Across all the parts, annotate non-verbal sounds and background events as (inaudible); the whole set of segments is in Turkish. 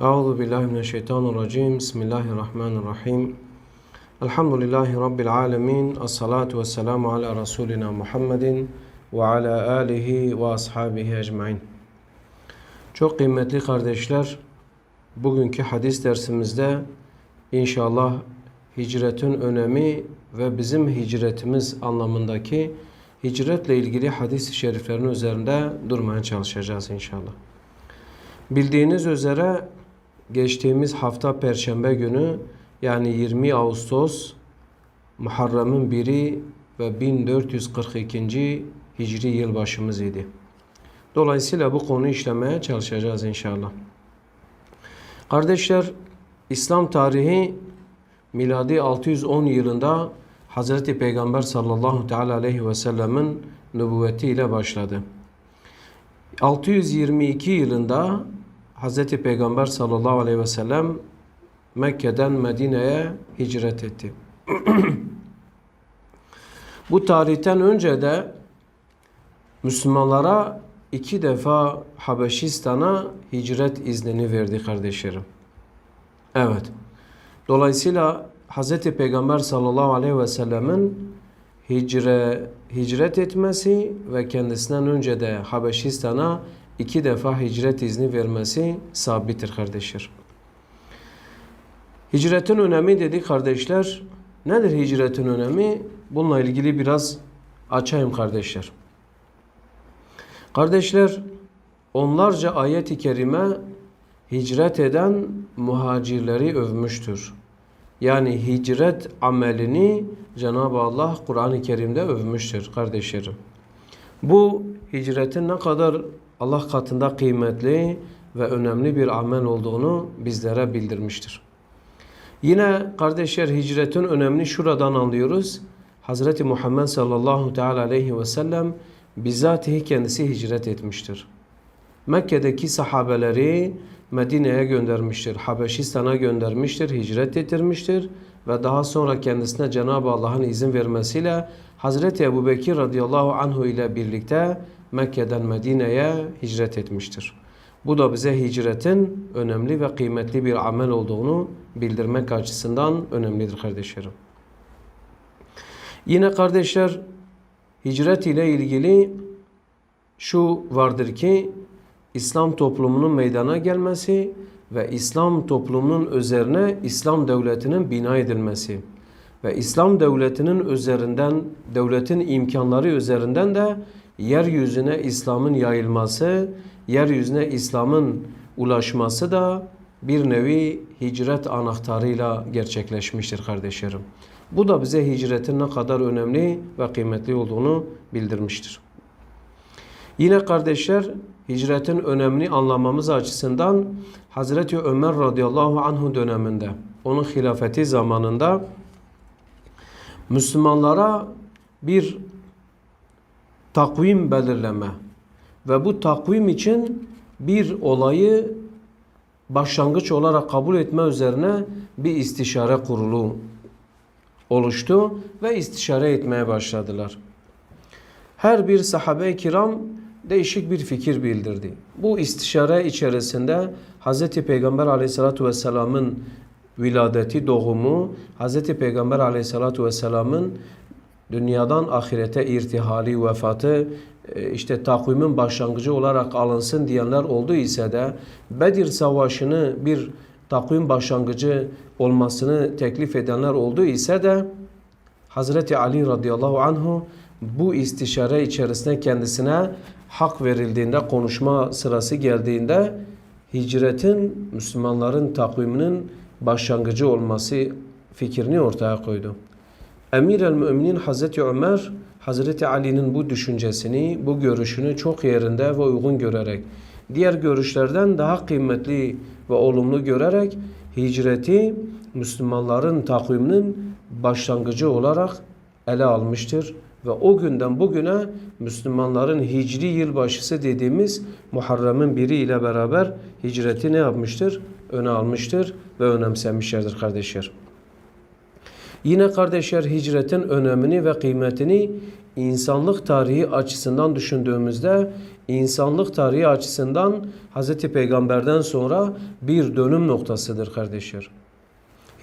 Euzu billahi mineşşeytanirracim. Bismillahirrahmanirrahim. Elhamdülillahi rabbil alamin. Essalatu vesselamu ala rasulina Muhammedin ve ala alihi ve ashabihi ecmaîn. Çok kıymetli kardeşler, bugünkü hadis dersimizde inşallah hicretin önemi ve bizim hicretimiz anlamındaki hicretle ilgili hadis-i şeriflerin üzerinde durmaya çalışacağız inşallah. Bildiğiniz üzere geçtiğimiz hafta Perşembe günü yani 20 Ağustos Muharrem'in biri ve 1442. Hicri yılbaşımız idi. Dolayısıyla bu konuyu işlemeye çalışacağız inşallah. Kardeşler, İslam tarihi miladi 610 yılında Hazreti Peygamber sallallahu teala aleyhi ve sellemin nübüvveti ile başladı. 622 yılında Hazreti Peygamber sallallahu aleyhi ve sellem Mekke'den Medine'ye hicret etti. (clears throat) Bu tarihten önce de Müslümanlara iki defa Habeşistan'a hicret iznini verdi kardeşlerim. Evet. Dolayısıyla Hz. Peygamber sallallahu aleyhi ve sellemin hicre, hicret etmesi ve kendisinden önce de Habeşistan'a iki defa hicret izni vermesi sabittir kardeşler. Hicretin önemi dedi kardeşler. Nedir hicretin önemi? Bununla ilgili biraz açayım kardeşler. Kardeşler onlarca ayet-i kerime hicret eden muhacirleri övmüştür. Yani hicret amelini Cenab-ı Allah Kur'an-ı Kerim'de övmüştür kardeşlerim. Bu hicretin ne kadar Allah katında kıymetli ve önemli bir amel olduğunu bizlere bildirmiştir. Yine kardeşler hicretin önemini şuradan anlıyoruz. Hazreti Muhammed sallallahu teala aleyhi ve sellem bizatihi kendisi hicret etmiştir. Mekke'deki sahabeleri Medine'ye göndermiştir. Habeşistan'a göndermiştir, hicret ettirmiştir ve daha sonra kendisine Cenab-ı Allah'ın izin vermesiyle Hazreti Ebu Bekir radıyallahu anhu ile birlikte Mekke'den Medine'ye hicret etmiştir. Bu da bize hicretin önemli ve kıymetli bir amel olduğunu bildirmek açısından önemlidir kardeşlerim. Yine kardeşler hicret ile ilgili şu vardır ki İslam toplumunun meydana gelmesi ve İslam toplumunun üzerine İslam devletinin bina edilmesi ve İslam devletinin üzerinden devletin imkanları üzerinden de yeryüzüne İslam'ın yayılması, yeryüzüne İslam'ın ulaşması da bir nevi hicret anahtarıyla gerçekleşmiştir kardeşlerim. Bu da bize hicretin ne kadar önemli ve kıymetli olduğunu bildirmiştir. Yine kardeşler hicretin önemli anlamamız açısından Hazreti Ömer radıyallahu anhu döneminde onun hilafeti zamanında Müslümanlara bir takvim belirleme ve bu takvim için bir olayı başlangıç olarak kabul etme üzerine bir istişare kurulu oluştu ve istişare etmeye başladılar. Her bir sahabe-i kiram değişik bir fikir bildirdi. Bu istişare içerisinde Hz. Peygamber aleyhissalatu vesselamın viladeti, doğumu, Hz. Peygamber aleyhissalatu vesselamın dünyadan ahirete irtihali, vefatı, işte takvimin başlangıcı olarak alınsın diyenler oldu ise de Bedir Savaşı'nı bir takvim başlangıcı olmasını teklif edenler oldu ise de Hazreti Ali radıyallahu anhu bu istişare içerisinde kendisine hak verildiğinde, konuşma sırası geldiğinde hicretin Müslümanların takviminin başlangıcı olması fikrini ortaya koydu. Emir el-Müminin Hazreti Ömer, Hazreti Ali'nin bu düşüncesini, bu görüşünü çok yerinde ve uygun görerek, diğer görüşlerden daha kıymetli ve olumlu görerek hicreti Müslümanların takviminin başlangıcı olarak ele almıştır. Ve o günden bugüne Müslümanların hicri yılbaşısı dediğimiz Muharrem'in biri ile beraber hicreti ne yapmıştır? Öne almıştır ve önemsemişlerdir kardeşler. Yine kardeşler hicretin önemini ve kıymetini insanlık tarihi açısından düşündüğümüzde insanlık tarihi açısından Hz. Peygamber'den sonra bir dönüm noktasıdır kardeşler.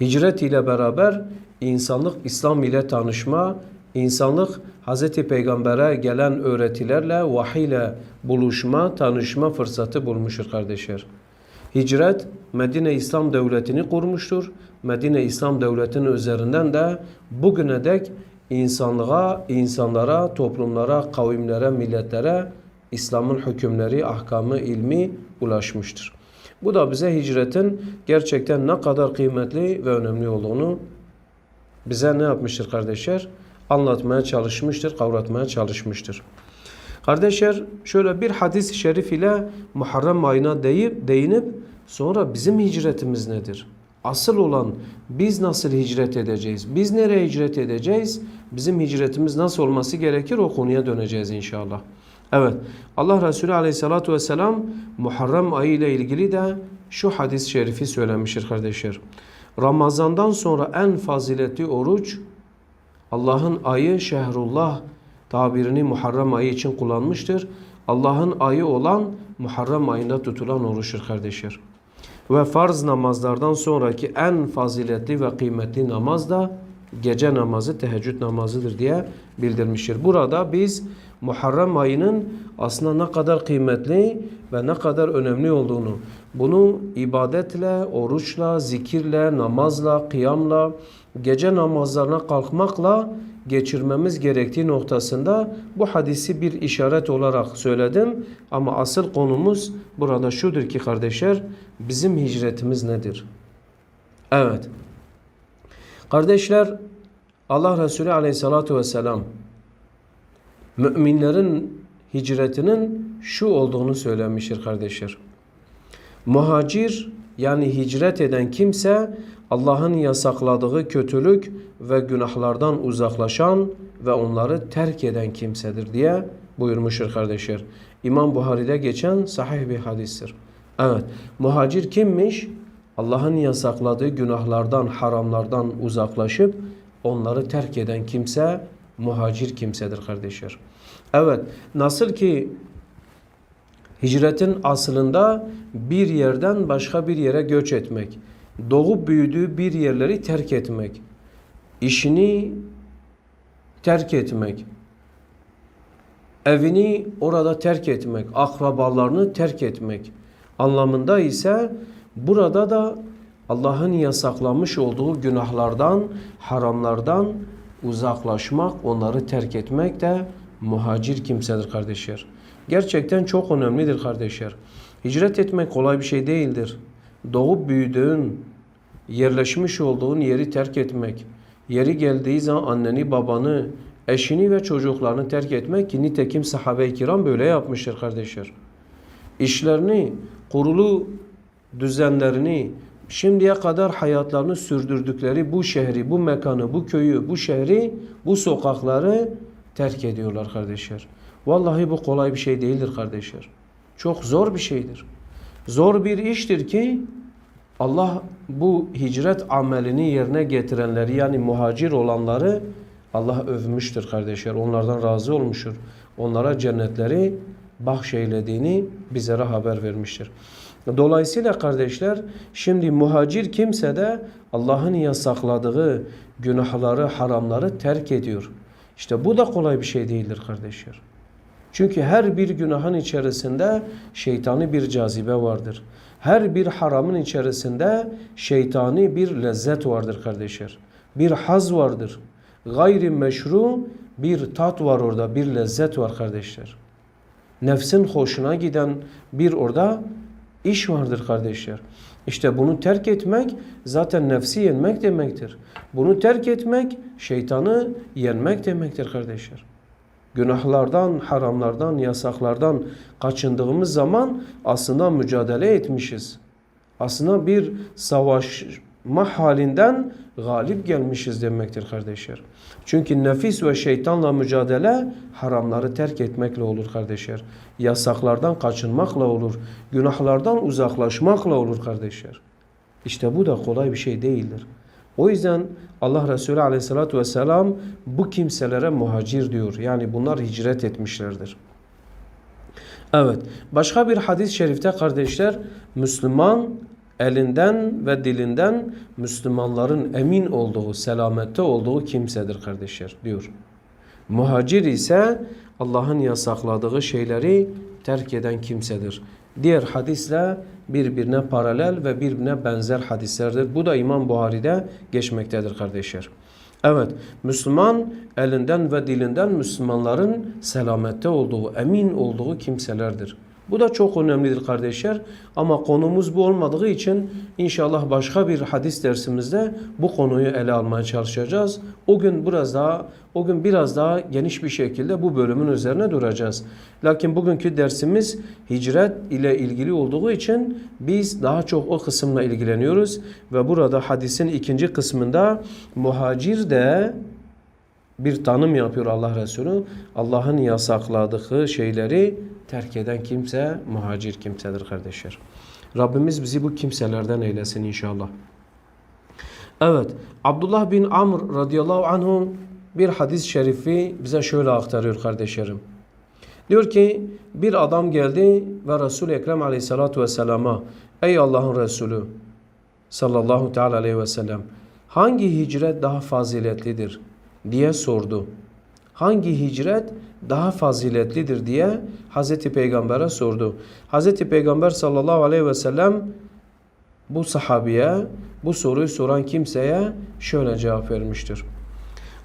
Hicret ile beraber insanlık İslam ile tanışma, insanlık Hz. Peygamber'e gelen öğretilerle, vahiy ile buluşma, tanışma fırsatı bulmuştur kardeşler. Hicret Medine İslam Devleti'ni kurmuştur. Medine İslam Devleti'nin üzerinden de bugüne dek insanlığa, insanlara, toplumlara, kavimlere, milletlere İslam'ın hükümleri, ahkamı, ilmi ulaşmıştır. Bu da bize hicretin gerçekten ne kadar kıymetli ve önemli olduğunu bize ne yapmıştır kardeşler? Anlatmaya çalışmıştır, kavratmaya çalışmıştır. Kardeşler şöyle bir hadis-i şerif ile Muharrem ayına deyip, değinip sonra bizim hicretimiz nedir? Asıl olan biz nasıl hicret edeceğiz? Biz nereye hicret edeceğiz? Bizim hicretimiz nasıl olması gerekir? O konuya döneceğiz inşallah. Evet. Allah Resulü Aleyhisselatü Vesselam Muharrem ayı ile ilgili de şu hadis-i şerifi söylemiştir kardeşler. Ramazandan sonra en faziletli oruç Allah'ın ayı şehrullah tabirini Muharrem ayı için kullanmıştır. Allah'ın ayı olan Muharrem ayında tutulan oruçtur kardeşler. Ve farz namazlardan sonraki en faziletli ve kıymetli namaz da gece namazı, teheccüd namazıdır diye bildirmiştir. Burada biz Muharrem ayının aslında ne kadar kıymetli ve ne kadar önemli olduğunu, bunu ibadetle, oruçla, zikirle, namazla, kıyamla, gece namazlarına kalkmakla geçirmemiz gerektiği noktasında bu hadisi bir işaret olarak söyledim. Ama asıl konumuz burada şudur ki kardeşler, bizim hicretimiz nedir? Evet. Kardeşler, Allah Resulü aleyhissalatu vesselam müminlerin hicretinin şu olduğunu söylemiştir kardeşler. Muhacir yani hicret eden kimse Allah'ın yasakladığı kötülük ve günahlardan uzaklaşan ve onları terk eden kimsedir diye buyurmuştur kardeşler. İmam Buhari'de geçen sahih bir hadistir. Evet, muhacir kimmiş? Allah'ın yasakladığı günahlardan, haramlardan uzaklaşıp onları terk eden kimse muhacir kimsedir kardeşler. Evet, nasıl ki hicretin aslında bir yerden başka bir yere göç etmek, doğup büyüdüğü bir yerleri terk etmek, işini terk etmek, evini orada terk etmek, akrabalarını terk etmek anlamında ise burada da Allah'ın yasaklamış olduğu günahlardan, haramlardan uzaklaşmak, onları terk etmek de muhacir kimsedir kardeşler. Gerçekten çok önemlidir kardeşler. Hicret etmek kolay bir şey değildir. Doğup büyüdüğün, yerleşmiş olduğun yeri terk etmek, yeri geldiği zaman anneni, babanı, eşini ve çocuklarını terk etmek ki nitekim sahabe-i kiram böyle yapmıştır kardeşler. İşlerini, kurulu düzenlerini, şimdiye kadar hayatlarını sürdürdükleri bu şehri, bu mekanı, bu köyü, bu şehri, bu sokakları terk ediyorlar kardeşler. Vallahi bu kolay bir şey değildir kardeşler. Çok zor bir şeydir. Zor bir iştir ki Allah bu hicret amelini yerine getirenleri yani muhacir olanları Allah övmüştür kardeşler. Onlardan razı olmuştur. Onlara cennetleri bahşeylediğini bizlere haber vermiştir. Dolayısıyla kardeşler şimdi muhacir kimse de Allah'ın yasakladığı günahları, haramları terk ediyor. İşte bu da kolay bir şey değildir kardeşler. Çünkü her bir günahın içerisinde şeytani bir cazibe vardır. Her bir haramın içerisinde şeytani bir lezzet vardır kardeşler. Bir haz vardır. Gayri meşru bir tat var orada, bir lezzet var kardeşler. Nefsin hoşuna giden bir orada iş vardır kardeşler. İşte bunu terk etmek zaten nefsi yenmek demektir. Bunu terk etmek şeytanı yenmek demektir kardeşler. Günahlardan, haramlardan, yasaklardan kaçındığımız zaman aslında mücadele etmişiz. Aslında bir savaşma halinden galip gelmişiz demektir kardeşler. Çünkü nefis ve şeytanla mücadele haramları terk etmekle olur kardeşler. Yasaklardan kaçınmakla olur. Günahlardan uzaklaşmakla olur kardeşler. İşte bu da kolay bir şey değildir. O yüzden Allah Resulü aleyhissalatü vesselam bu kimselere muhacir diyor. Yani bunlar hicret etmişlerdir. Evet. Başka bir hadis-i şerifte kardeşler Müslüman elinden ve dilinden Müslümanların emin olduğu, selamette olduğu kimsedir kardeşler diyor. Muhacir ise Allah'ın yasakladığı şeyleri terk eden kimsedir. Diğer hadisle birbirine paralel ve birbirine benzer hadislerdir. Bu da İmam Buhari'de geçmektedir kardeşler. Evet, Müslüman elinden ve dilinden Müslümanların selamette olduğu, emin olduğu kimselerdir. Bu da çok önemlidir kardeşler. Ama konumuz bu olmadığı için inşallah başka bir hadis dersimizde bu konuyu ele almaya çalışacağız. O gün biraz daha o gün biraz daha geniş bir şekilde bu bölümün üzerine duracağız. Lakin bugünkü dersimiz hicret ile ilgili olduğu için biz daha çok o kısımla ilgileniyoruz ve burada hadisin ikinci kısmında muhacir de bir tanım yapıyor Allah Resulü. Allah'ın yasakladığı şeyleri terk eden kimse muhacir kimsedir kardeşler. Rabbimiz bizi bu kimselerden eylesin inşallah. Evet, Abdullah bin Amr radıyallahu anhu bir hadis-i şerifi bize şöyle aktarıyor kardeşlerim. Diyor ki bir adam geldi ve Resul-i Ekrem aleyhissalatu vesselama Ey Allah'ın Resulü sallallahu teala aleyhi ve sellem hangi hicret daha faziletlidir diye sordu. Hangi hicret daha faziletlidir diye Hazreti Peygamber'e sordu. Hazreti Peygamber sallallahu aleyhi ve sellem bu sahabiye, bu soruyu soran kimseye şöyle cevap vermiştir.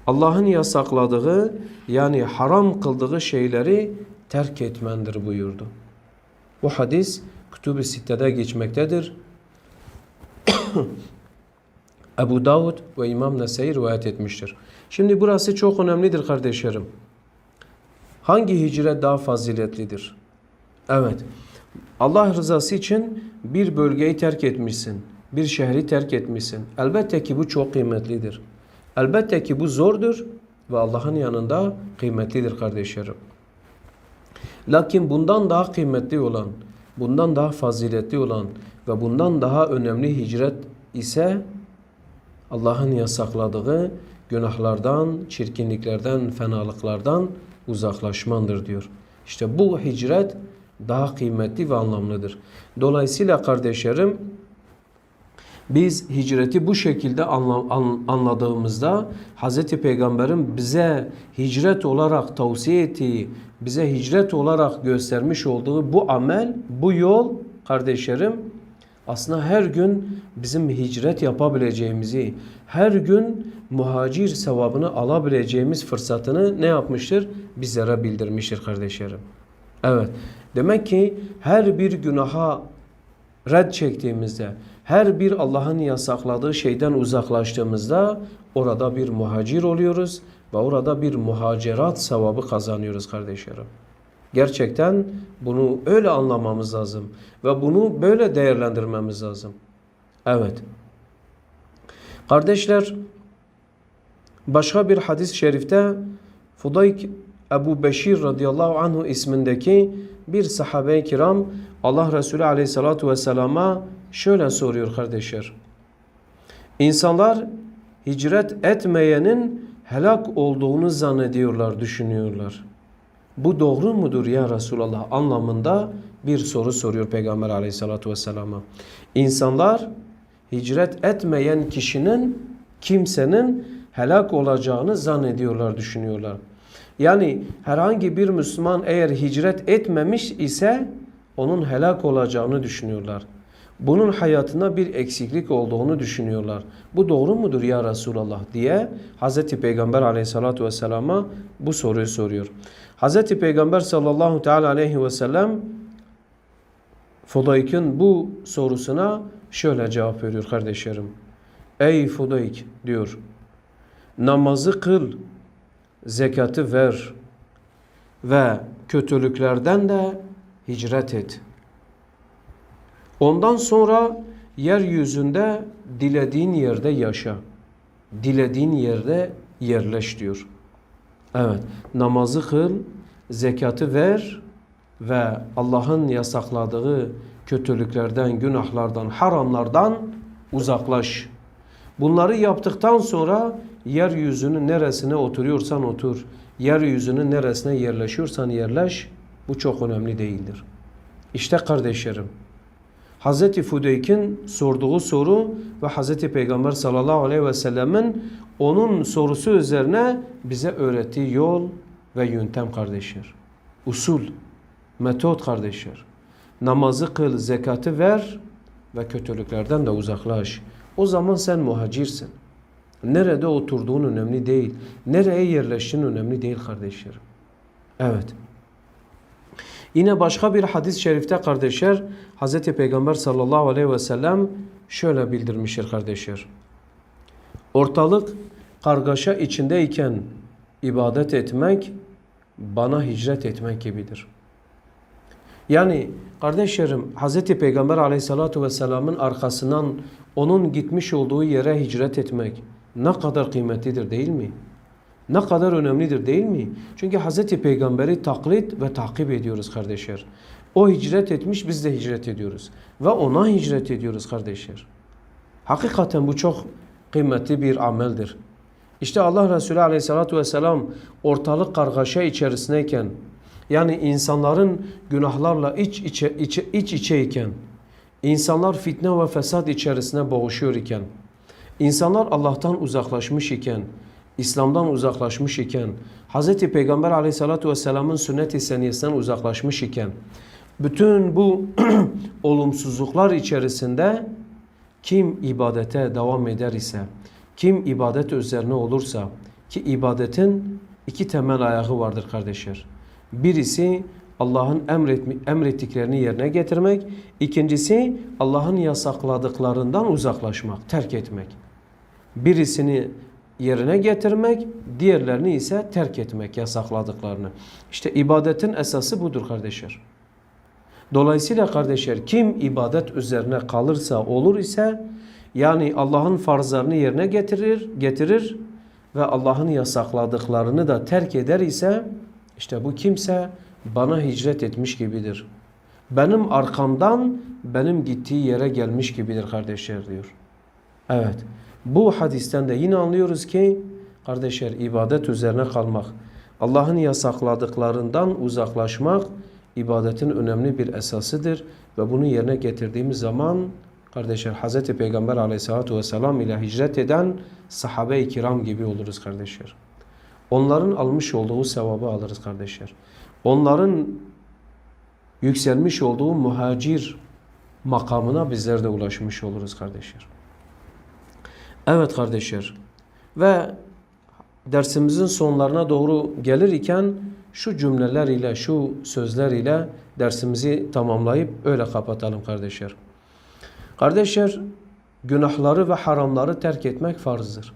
Allah'ın yasakladığı yani haram kıldığı şeyleri terk etmendir buyurdu. Bu hadis Kütüb-i Sitte'de geçmektedir. (coughs) Ebu Davud ve İmam Nesai rivayet etmiştir. Şimdi burası çok önemlidir kardeşlerim. Hangi hicret daha faziletlidir? Evet. Allah rızası için bir bölgeyi terk etmişsin. Bir şehri terk etmişsin. Elbette ki bu çok kıymetlidir. Elbette ki bu zordur ve Allah'ın yanında kıymetlidir kardeşlerim. Lakin bundan daha kıymetli olan, bundan daha faziletli olan ve bundan daha önemli hicret ise Allah'ın yasakladığı günahlardan, çirkinliklerden, fenalıklardan uzaklaşmandır diyor. İşte bu hicret daha kıymetli ve anlamlıdır. Dolayısıyla kardeşlerim biz hicreti bu şekilde anladığımızda Hz. Peygamber'in bize hicret olarak tavsiye ettiği, bize hicret olarak göstermiş olduğu bu amel, bu yol kardeşlerim aslında her gün bizim hicret yapabileceğimizi, her gün muhacir sevabını alabileceğimiz fırsatını ne yapmıştır? Bizlere bildirmiştir kardeşlerim. Evet. Demek ki her bir günaha red çektiğimizde, her bir Allah'ın yasakladığı şeyden uzaklaştığımızda orada bir muhacir oluyoruz ve orada bir muhacerat sevabı kazanıyoruz kardeşlerim. Gerçekten bunu öyle anlamamız lazım ve bunu böyle değerlendirmemiz lazım. Evet. Kardeşler başka bir hadis-i şerifte Fudayk Ebu Beşir radıyallahu anhu ismindeki bir sahabe-i kiram Allah Resulü aleyhissalatu vesselama şöyle soruyor kardeşler. İnsanlar hicret etmeyenin helak olduğunu zannediyorlar, düşünüyorlar. Bu doğru mudur ya Resulallah anlamında bir soru soruyor Peygamber aleyhissalatu vesselama. İnsanlar hicret etmeyen kişinin, kimsenin helak olacağını zannediyorlar, düşünüyorlar. Yani herhangi bir Müslüman eğer hicret etmemiş ise onun helak olacağını düşünüyorlar. Bunun hayatında bir eksiklik olduğunu düşünüyorlar. Bu doğru mudur ya Resulallah diye Hz. Peygamber aleyhissalatu vesselama bu soruyu soruyor. Hz. Peygamber sallallahu teala aleyhi ve sellem Fudayk'ın bu sorusuna şöyle cevap veriyor kardeşlerim. Ey Fudayk diyor. Namazı kıl, zekatı ver ve kötülüklerden de hicret et. Ondan sonra yeryüzünde dilediğin yerde yaşa. Dilediğin yerde yerleş diyor. Evet, namazı kıl, zekatı ver ve Allah'ın yasakladığı kötülüklerden, günahlardan, haramlardan uzaklaş. Bunları yaptıktan sonra yeryüzünün neresine oturuyorsan otur, yeryüzünün neresine yerleşiyorsan yerleş, bu çok önemli değildir. İşte kardeşlerim, Hz. Fudeyk'in sorduğu soru ve Hz. Peygamber sallallahu aleyhi ve sellemin onun sorusu üzerine bize öğrettiği yol ve yöntem kardeşler. Usul, metot kardeşler. Namazı kıl, zekatı ver ve kötülüklerden de uzaklaş. O zaman sen muhacirsin. Nerede oturduğun önemli değil. Nereye yerleştiğin önemli değil kardeşlerim. Evet. Yine başka bir hadis-i şerifte kardeşler Hz. Peygamber sallallahu aleyhi ve sellem şöyle bildirmiştir kardeşler. Ortalık kargaşa içindeyken ibadet etmek bana hicret etmek gibidir. Yani kardeşlerim Hz. Peygamber aleyhissalatu vesselamın arkasından onun gitmiş olduğu yere hicret etmek ne kadar kıymetlidir değil mi? Ne kadar önemlidir değil mi? Çünkü Hz. Peygamber'i taklit ve takip ediyoruz kardeşler. O hicret etmiş biz de hicret ediyoruz. Ve ona hicret ediyoruz kardeşler. Hakikaten bu çok kıymetli bir ameldir. İşte Allah Resulü Aleyhisselatü Vesselam ortalık kargaşa içerisindeyken yani insanların günahlarla iç içe, içe, iç içeyken insanlar fitne ve fesat içerisine boğuşuyor iken insanlar Allah'tan uzaklaşmış iken İslam'dan uzaklaşmış iken Hz. Peygamber Aleyhisselatü Vesselam'ın sünnet-i seniyesinden uzaklaşmış iken bütün bu (clears throat) olumsuzluklar içerisinde kim ibadete devam eder ise kim ibadet üzerine olursa ki ibadetin iki temel ayağı vardır kardeşler. Birisi Allah'ın emrettiklerini yerine getirmek. ikincisi Allah'ın yasakladıklarından uzaklaşmak, terk etmek. Birisini yerine getirmek, diğerlerini ise terk etmek, yasakladıklarını. İşte ibadetin esası budur kardeşler. Dolayısıyla kardeşler kim ibadet üzerine kalırsa olur ise yani Allah'ın farzlarını yerine getirir, getirir ve Allah'ın yasakladıklarını da terk eder ise işte bu kimse bana hicret etmiş gibidir. Benim arkamdan benim gittiği yere gelmiş gibidir kardeşler diyor. Evet. Bu hadisten de yine anlıyoruz ki kardeşler ibadet üzerine kalmak, Allah'ın yasakladıklarından uzaklaşmak ibadetin önemli bir esasıdır ve bunu yerine getirdiğimiz zaman kardeşler Hz. Peygamber aleyhissalatu vesselam ile hicret eden sahabe-i kiram gibi oluruz kardeşler. Onların almış olduğu sevabı alırız kardeşler. Onların yükselmiş olduğu muhacir makamına bizler de ulaşmış oluruz kardeşler. Evet kardeşler ve dersimizin sonlarına doğru gelir iken şu cümleler ile şu sözler ile dersimizi tamamlayıp öyle kapatalım kardeşler. Kardeşler günahları ve haramları terk etmek farzdır.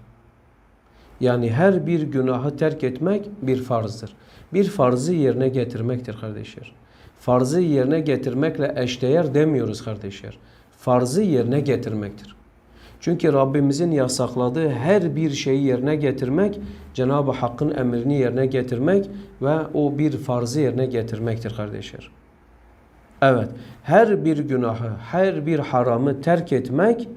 Yani her bir günahı terk etmek bir farzdır. Bir farzı yerine getirmektir kardeşler. Farzı yerine getirmekle eşdeğer demiyoruz kardeşler. Farzı yerine getirmektir. Çünkü Rabbimizin yasakladığı her bir şeyi yerine getirmek, Cenab-ı Hakk'ın emrini yerine getirmek ve o bir farzı yerine getirmektir kardeşler. Evet, her bir günahı, her bir haramı terk etmek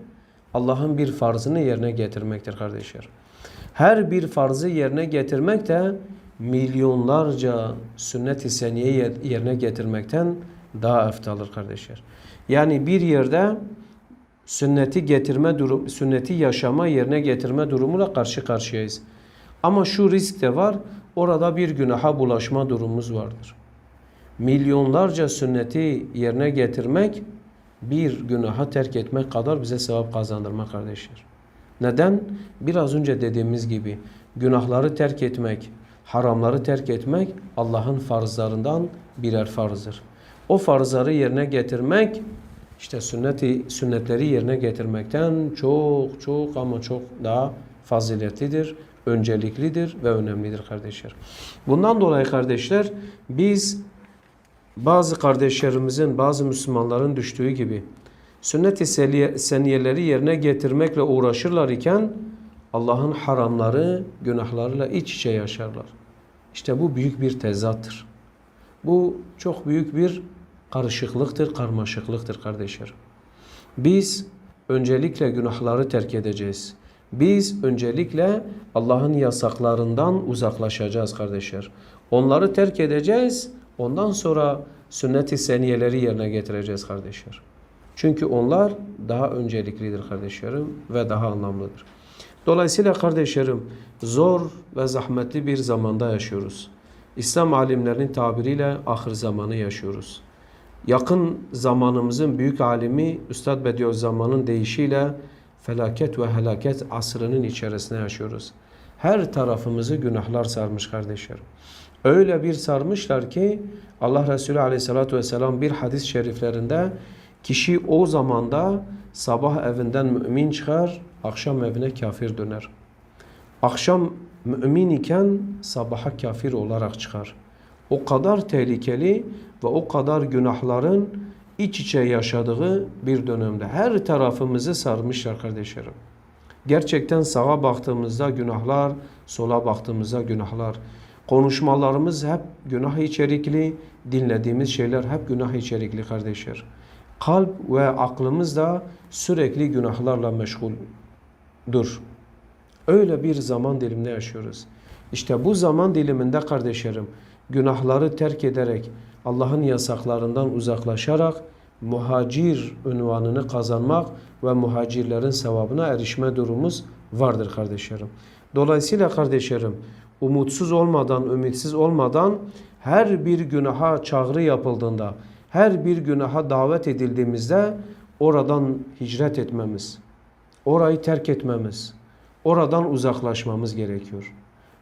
Allah'ın bir farzını yerine getirmektir kardeşler. Her bir farzı yerine getirmek de milyonlarca sünnet-i seniye yerine getirmekten daha eftalır kardeşler. Yani bir yerde sünneti getirme durum, sünneti yaşama yerine getirme durumuyla karşı karşıyayız. Ama şu risk de var. Orada bir günaha bulaşma durumumuz vardır. Milyonlarca sünneti yerine getirmek bir günaha terk etmek kadar bize sevap kazandırma kardeşler. Neden? Biraz önce dediğimiz gibi günahları terk etmek, haramları terk etmek Allah'ın farzlarından birer farzdır. O farzları yerine getirmek işte sünneti, sünnetleri yerine getirmekten çok çok ama çok daha faziletlidir, önceliklidir ve önemlidir kardeşler. Bundan dolayı kardeşler biz bazı kardeşlerimizin, bazı Müslümanların düştüğü gibi sünnet-i seniyeleri yerine getirmekle uğraşırlar iken Allah'ın haramları, günahlarıyla iç içe yaşarlar. İşte bu büyük bir tezattır. Bu çok büyük bir karışıklıktır, karmaşıklıktır kardeşler. Biz öncelikle günahları terk edeceğiz. Biz öncelikle Allah'ın yasaklarından uzaklaşacağız kardeşler. Onları terk edeceğiz. Ondan sonra sünnet-i seniyeleri yerine getireceğiz kardeşler. Çünkü onlar daha önceliklidir kardeşlerim ve daha anlamlıdır. Dolayısıyla kardeşlerim zor ve zahmetli bir zamanda yaşıyoruz. İslam alimlerinin tabiriyle ahir zamanı yaşıyoruz. Yakın zamanımızın büyük alimi Üstad Bediüzzaman'ın deyişiyle felaket ve helaket asrının içerisinde yaşıyoruz. Her tarafımızı günahlar sarmış kardeşlerim. Öyle bir sarmışlar ki Allah Resulü Aleyhisselatü Vesselam bir hadis-i şeriflerinde kişi o zamanda sabah evinden mümin çıkar, akşam evine kafir döner. Akşam mümin iken sabaha kafir olarak çıkar. O kadar tehlikeli ve o kadar günahların iç içe yaşadığı bir dönemde her tarafımızı sarmışlar kardeşlerim. Gerçekten sağa baktığımızda günahlar, sola baktığımızda günahlar. Konuşmalarımız hep günah içerikli, dinlediğimiz şeyler hep günah içerikli kardeşler. Kalp ve aklımız da sürekli günahlarla meşguldür. Öyle bir zaman diliminde yaşıyoruz. İşte bu zaman diliminde kardeşlerim günahları terk ederek Allah'ın yasaklarından uzaklaşarak muhacir unvanını kazanmak ve muhacirlerin sevabına erişme durumumuz vardır kardeşlerim. Dolayısıyla kardeşlerim umutsuz olmadan, ümitsiz olmadan her bir günaha çağrı yapıldığında, her bir günaha davet edildiğimizde oradan hicret etmemiz, orayı terk etmemiz, oradan uzaklaşmamız gerekiyor.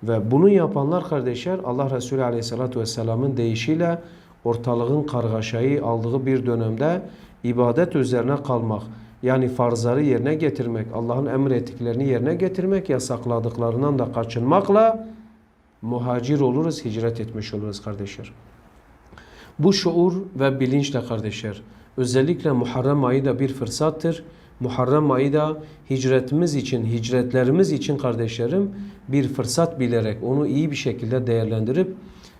Ve bunu yapanlar kardeşler Allah Resulü Aleyhisselatü Vesselam'ın deyişiyle ortalığın kargaşayı aldığı bir dönemde ibadet üzerine kalmak, yani farzları yerine getirmek, Allah'ın emrettiklerini yerine getirmek, yasakladıklarından da kaçınmakla muhacir oluruz, hicret etmiş oluruz kardeşler. Bu şuur ve bilinçle kardeşler, özellikle Muharrem ayı da bir fırsattır. Muharrem ayı da hicretimiz için, hicretlerimiz için kardeşlerim bir fırsat bilerek onu iyi bir şekilde değerlendirip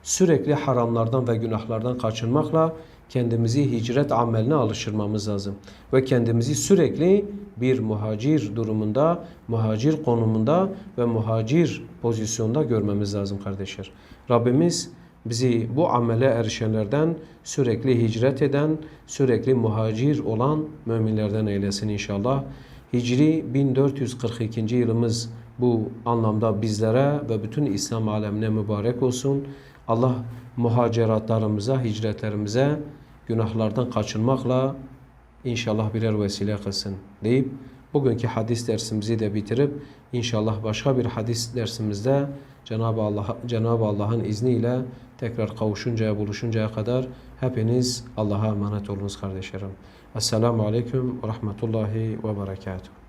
sürekli haramlardan ve günahlardan kaçınmakla kendimizi hicret ameline alıştırmamız lazım. Ve kendimizi sürekli bir muhacir durumunda, muhacir konumunda ve muhacir pozisyonda görmemiz lazım kardeşler. Rabbimiz bizi bu amele erişenlerden sürekli hicret eden, sürekli muhacir olan müminlerden eylesin inşallah. Hicri 1442. yılımız bu anlamda bizlere ve bütün İslam alemine mübarek olsun. Allah muhaceratlarımıza, hicretlerimize günahlardan kaçınmakla inşallah birer vesile kılsın deyip bugünkü hadis dersimizi de bitirip inşallah başka bir hadis dersimizde Cenab-ı Allah Cenab-ı Allah'ın izniyle tekrar kavuşuncaya buluşuncaya kadar hepiniz Allah'a emanet olunuz kardeşlerim. Esselamu aleyküm ve rahmetullahi ve berekatuhu.